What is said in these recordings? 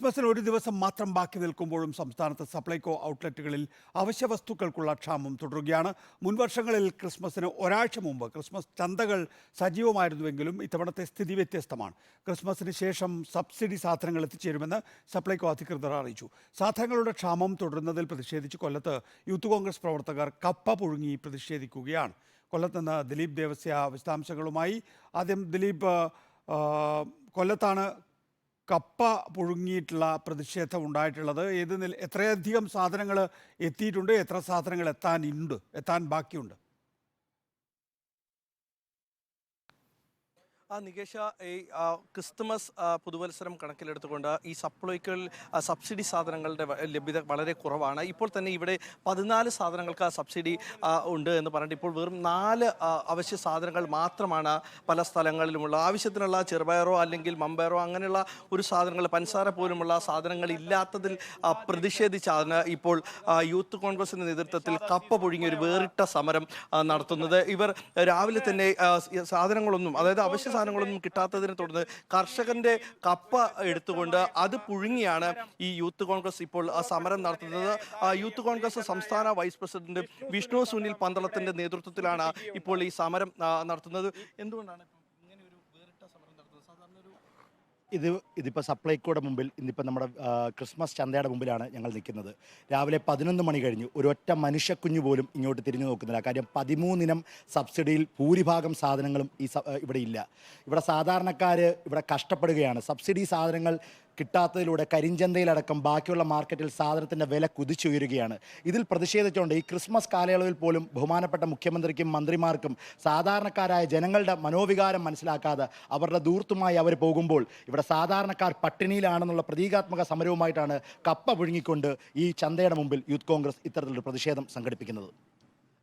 ക്രിസ്മസിന് ഒരു ദിവസം മാത്രം ബാക്കി നിൽക്കുമ്പോഴും സംസ്ഥാനത്ത് സപ്ലൈകോ ഔട്ട്ലെറ്റുകളിൽ അവശ്യ വസ്തുക്കൾക്കുള്ള ക്ഷാമം തുടരുകയാണ്. മുൻവർഷങ്ങളിൽ ക്രിസ്മസിന് ഒരാഴ്ച മുമ്പ് ക്രിസ്മസ് ചന്തകൾ സജീവമായിരുന്നുവെങ്കിലും ഇത്തവണത്തെ സ്ഥിതി വ്യത്യസ്തമാണ്. ക്രിസ്മസിന് ശേഷം സബ്സിഡി സാധനങ്ങൾ എത്തിച്ചേരുമെന്ന് സപ്ലൈകോ അധികൃതർ അറിയിച്ചു. സാധനങ്ങളുടെ ക്ഷാമം തുടരുന്നതിൽ പ്രതിഷേധിച്ച് കൊല്ലത്ത് യൂത്ത് കോൺഗ്രസ് പ്രവർത്തകർ കപ്പ പുഴുങ്ങി പ്രതിഷേധിക്കുകയാണ്. കൊല്ലത്ത് നിന്ന് ദിലീപ് ദേവസ്യ വിശദാംശങ്ങളുമായി. ആദ്യം ദിലീപ് കൊല്ലത്താണ് കപ്പ പുഴുങ്ങിയിട്ടുള്ള പ്രതിഷേധം ഉണ്ടായിട്ടുള്ളത്. ഏത് നില എത്രയധികം സാധനങ്ങൾ എത്തിയിട്ടുണ്ട്? എത്ര സാധനങ്ങൾ എത്താനുണ്ട് എത്താൻ ബാക്കിയുണ്ട്? നികേഷ ഈ ആ, ക്രിസ്തുമസ് പുതുവത്സരം കണക്കിലെടുത്തുകൊണ്ട് ഈ സപ്ലൈകളിൽ സബ്സിഡി സാധനങ്ങളുടെ ലഭ്യത വളരെ കുറവാണ്. ഇപ്പോൾ തന്നെ ഇവിടെ പതിനാല് സാധനങ്ങൾക്ക് ആ സബ്സിഡി ഉണ്ട് എന്ന് പറഞ്ഞിട്ട് ഇപ്പോൾ വെറും നാല് അവശ്യ സാധനങ്ങൾ മാത്രമാണ് പല സ്ഥലങ്ങളിലുമുള്ള. ആവശ്യത്തിനുള്ള ചെറുപയറോ അല്ലെങ്കിൽ മമ്പയറോ അങ്ങനെയുള്ള ഒരു സാധനങ്ങൾ പഞ്ചസാര പോലുമുള്ള സാധനങ്ങൾ ഇല്ലാത്തതിൽ ആ, പ്രതിഷേധിച്ചാണ് ഇപ്പോൾ യൂത്ത് കോൺഗ്രസിന്റെ നേതൃത്വത്തിൽ കപ്പ ഒരു വേറിട്ട സമരം ആ, നടത്തുന്നത്. ഇവർ രാവിലെ തന്നെ സാധനങ്ങളൊന്നും അതായത് അവശ്യ സാധനങ്ങളൊന്നും കിട്ടാത്തതിനെ തുടർന്ന് കർഷകന്റെ കപ്പ എടുത്തുകൊണ്ട് അത് പുഴുങ്ങിയാണ് ഈ യൂത്ത് കോൺഗ്രസ് ഇപ്പോൾ സമരം നടത്തുന്നത്. യൂത്ത് കോൺഗ്രസ് സംസ്ഥാന വൈസ് പ്രസിഡന്റ് വിഷ്ണു സുനിൽ പന്തളത്തിന്റെ നേതൃത്വത്തിലാണ് ഇപ്പോൾ ഈ സമരം നടത്തുന്നത്. എന്തുകൊണ്ടാണ് ഇപ്പം ഇങ്ങനെ ഒരു വേറിട്ട സമരം നടത്തുന്നത് സാധാരണ ഒരു ഇത് ഇതിപ്പോൾ സപ്ലൈക്കോയുടെ മുമ്പിൽ ഇന്നിപ്പോൾ നമ്മുടെ ക്രിസ്മസ് ചന്തയുടെ മുമ്പിലാണ് ഞങ്ങൾ നിൽക്കുന്നത്. രാവിലെ പതിനൊന്ന് മണി കഴിഞ്ഞു ഒരൊറ്റ മനുഷ്യക്കുഞ്ഞു പോലും ഇങ്ങോട്ട് തിരിഞ്ഞു നോക്കുന്നില്ല. കാര്യം പതിമൂന്നിനം സബ്സിഡിയിൽ ഭൂരിഭാഗം സാധനങ്ങളും ഈ ഇവിടെ ഇല്ല. ഇവിടെ സാധാരണക്കാർ ഇവിടെ കഷ്ടപ്പെടുകയാണ്. സബ്സിഡി സാധനങ്ങൾ കിട്ടാത്തതിലൂടെ കരിഞ്ചന്തയിലടക്കം ബാക്കിയുള്ള മാർക്കറ്റിൽ സാധനത്തിന്റെ വില കുതിച്ചുയരുകയാണ്. ഇതിൽ പ്രതിഷേധിച്ചുകൊണ്ട് ഈ ക്രിസ്മസ് കാലയളവിൽ പോലും ബഹുമാനപ്പെട്ട മുഖ്യമന്ത്രിക്കും മന്ത്രിമാർക്കും സാധാരണക്കാരായ ജനങ്ങളുടെ മനോവികാരം മനസ്സിലാക്കാതെ അവരുടെ ദൂർത്തുമായി അവർ പോകുമ്പോൾ ഇവിടെ സാധാരണക്കാർ പട്ടിണിയിലാണെന്നുള്ള പ്രതീകാത്മക സമരവുമായിട്ടാണ് കപ്പ പുഴുങ്ങിക്കൊണ്ട് ഈ ചന്തയുടെ മുമ്പിൽ യൂത്ത് കോൺഗ്രസ് ഇത്തരത്തിലൊരു പ്രതിഷേധം സംഘടിപ്പിക്കുന്നത്.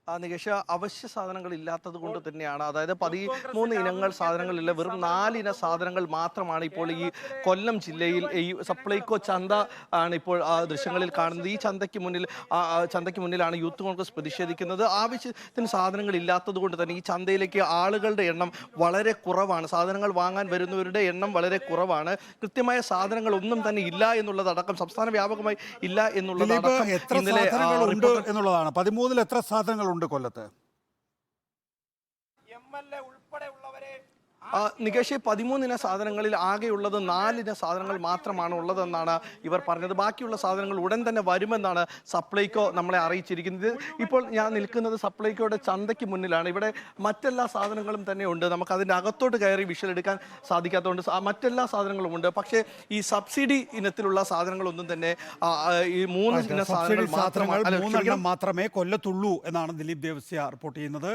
നികേഷ അവശ്യ സാധനങ്ങൾ ഇല്ലാത്തത് കൊണ്ട് തന്നെയാണ്. അതായത് പതിമൂന്ന് ഇനങ്ങൾ സാധനങ്ങളില്ല. വെറും നാലിന ഇന സാധനങ്ങൾ മാത്രമാണ് ഇപ്പോൾ ഈ കൊല്ലം ജില്ലയിൽ ഈ സപ്ലൈകോ ചന്ത ആണ് ഇപ്പോൾ ആ ദൃശ്യങ്ങളിൽ കാണുന്നത്. ഈ ചന്തയ്ക്ക് മുന്നിൽ ചന്തയ്ക്ക് മുന്നിലാണ് യൂത്ത് കോൺഗ്രസ് പ്രതിഷേധിക്കുന്നത്. ആവശ്യത്തിന് സാധനങ്ങൾ ഇല്ലാത്തത് കൊണ്ട് തന്നെ ഈ ചന്തയിലേക്ക് ആളുകളുടെ എണ്ണം വളരെ കുറവാണ്. സാധനങ്ങൾ വാങ്ങാൻ വരുന്നവരുടെ എണ്ണം വളരെ കുറവാണ്. കൃത്യമായ സാധനങ്ങൾ ഒന്നും തന്നെ ഇല്ല എന്നുള്ളതടക്കം സംസ്ഥാന വ്യാപകമായി ഇല്ല എന്നുള്ളതടക്കം ഇന്നലെ എന്നുള്ളതാണ്. പതിമൂന്നിൽ എത്ര സാധനങ്ങൾ ഉണ്ട് കൊല്ലത്ത്. ആ, നികേഷ് പതിമൂന്നിന സാധനങ്ങളിൽ ആകെയുള്ളത് നാലിന സാധനങ്ങൾ മാത്രമാണ് ഉള്ളതെന്നാണ് ഇവർ പറഞ്ഞത്. ബാക്കിയുള്ള സാധനങ്ങൾ ഉടൻ തന്നെ വരുമെന്നാണ് സപ്ലൈകോ നമ്മളെ അറിയിച്ചിരിക്കുന്നത്. ഇപ്പോൾ ഞാൻ നിൽക്കുന്നത് സപ്ലൈകോയുടെ ചന്തയ്ക്ക് മുന്നിലാണ്. ഇവിടെ മറ്റെല്ലാ സാധനങ്ങളും തന്നെ ഉണ്ട്. നമുക്ക് അതിന്റെ അകത്തോട്ട് കയറി വിഷലെടുക്കാൻ സാധിക്കാത്തതുകൊണ്ട് മറ്റെല്ലാ സാധനങ്ങളും ഉണ്ട്. പക്ഷേ ഈ സബ്സിഡി ഇനത്തിലുള്ള സാധനങ്ങളൊന്നും തന്നെ ഈ മൂന്ന് ഇന സാധനങ്ങൾ മാത്രമാണ് മാത്രമേ കൊല്ലത്തുള്ളൂ എന്നാണ് ദിലീപ് ദേവസ്യ റിപ്പോർട്ട് ചെയ്യുന്നത്.